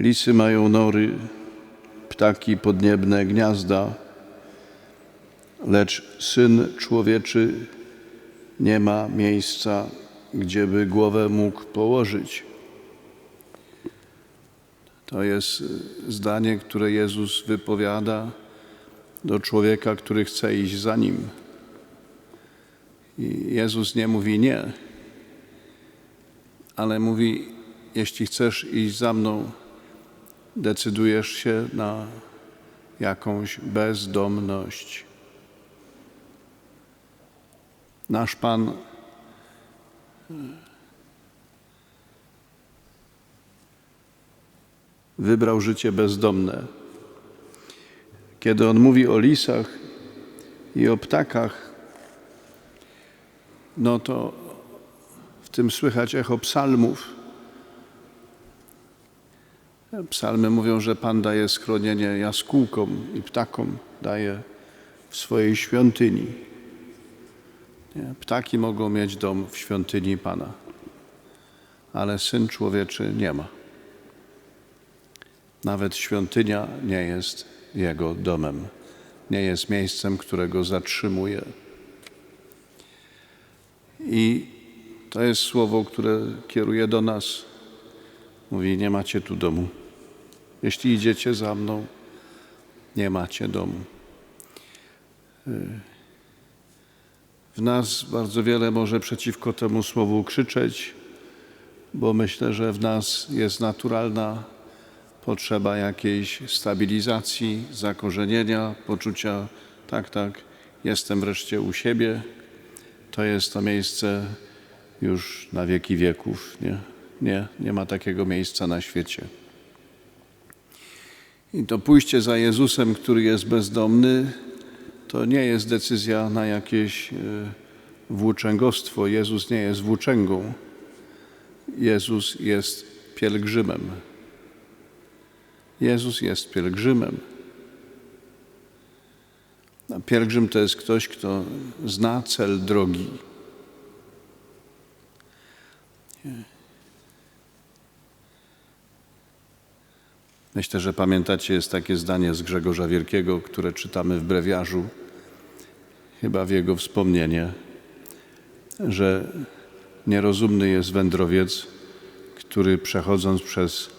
Lisy mają nory, ptaki podniebne gniazda, lecz syn człowieczy nie ma miejsca, gdzieby głowę mógł położyć. To jest zdanie, które Jezus wypowiada do człowieka, który chce iść za nim. I Jezus nie mówi nie, ale mówi: Jeśli chcesz iść za mną, decydujesz się na jakąś bezdomność. Nasz Pan wybrał życie bezdomne. Kiedy on mówi o lisach i o ptakach, no to w tym słychać echo psalmów. Psalmy mówią, że Pan daje schronienie jaskółkom i ptakom, daje w swojej świątyni. Nie? Ptaki mogą mieć dom w świątyni Pana, ale Syn Człowieczy nie ma. Nawet świątynia nie jest Jego domem, nie jest miejscem, którego zatrzymuje. I to jest słowo, które kieruje do nas. Mówi: Nie macie tu domu. Jeśli idziecie za mną, nie macie domu. W nas bardzo wiele może przeciwko temu słowu krzyczeć, bo myślę, że w nas jest naturalna potrzeba jakiejś stabilizacji, zakorzenienia, poczucia, tak, tak, jestem wreszcie u siebie. To jest to miejsce już na wieki wieków. Nie, nie, nie ma takiego miejsca na świecie. I to pójście za Jezusem, który jest bezdomny, to nie jest decyzja na jakieś e, włóczęgostwo. Jezus nie jest włóczęgą. Jezus jest pielgrzymem. Jezus jest pielgrzymem. A pielgrzym to jest ktoś, kto zna cel drogi. Myślę, że pamiętacie, jest takie zdanie z Grzegorza Wielkiego, które czytamy w brewiarzu, chyba w jego wspomnienie, że nierozumny jest wędrowiec, który przechodząc przez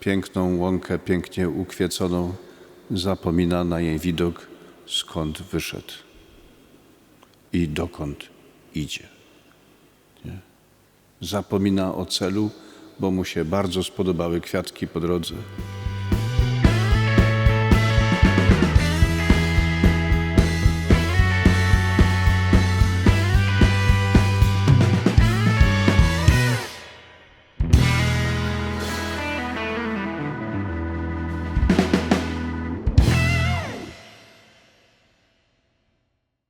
piękną łąkę, pięknie ukwieconą, zapomina na jej widok, skąd wyszedł i dokąd idzie. Nie? Zapomina o celu, bo mu się bardzo spodobały kwiatki po drodze.